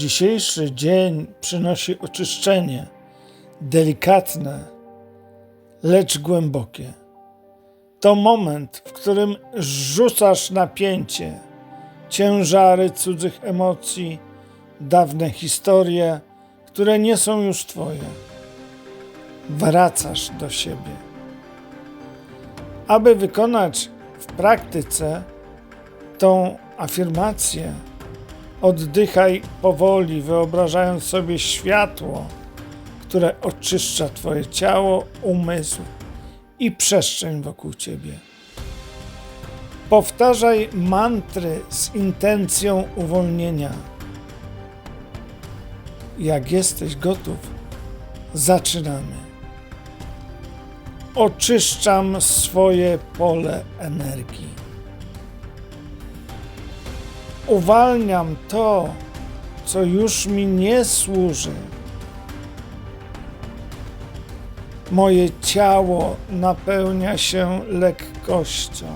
Dzisiejszy dzień przynosi oczyszczenie, delikatne, lecz głębokie. To moment, w którym rzucasz napięcie, ciężary cudzych emocji, dawne historie, które nie są już Twoje. Wracasz do siebie. Aby wykonać w praktyce tą afirmację, oddychaj powoli, wyobrażając sobie światło, które oczyszcza Twoje ciało, umysł i przestrzeń wokół Ciebie. Powtarzaj mantry z intencją uwolnienia. Jak jesteś gotów, zaczynamy. Oczyszczam swoje pole energii. Uwalniam to, co już mi nie służy. Moje ciało napełnia się lekkością.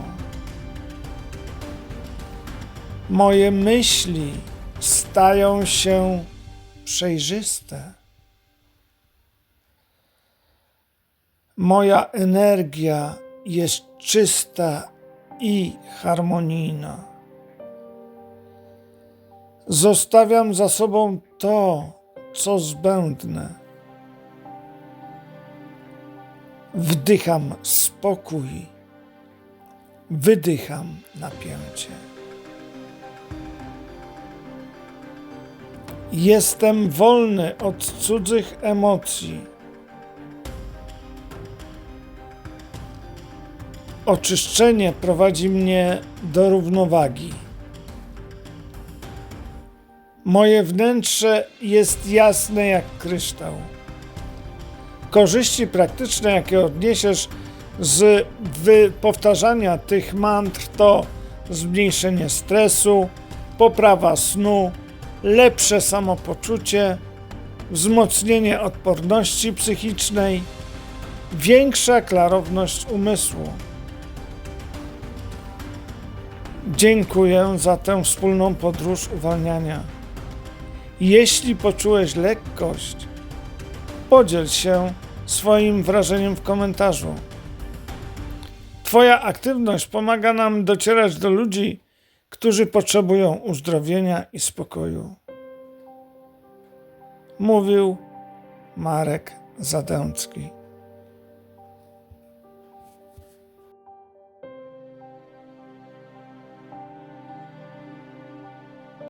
Moje myśli stają się przejrzyste. Moja energia jest czysta i harmonijna. Zostawiam za sobą to, co zbędne. Wdycham spokój, wydycham napięcie. Jestem wolny od cudzych emocji. Oczyszczenie prowadzi mnie do równowagi. Moje wnętrze jest jasne jak kryształ. Korzyści praktyczne, jakie odniesiesz z powtarzania tych mantr, to zmniejszenie stresu, poprawa snu, lepsze samopoczucie, wzmocnienie odporności psychicznej, większa klarowność umysłu. Dziękuję za tę wspólną podróż uwalniania. Jeśli poczułeś lekkość, podziel się swoim wrażeniem w komentarzu. Twoja aktywność pomaga nam docierać do ludzi, którzy potrzebują uzdrowienia i spokoju. Mówił Marek Zadęcki.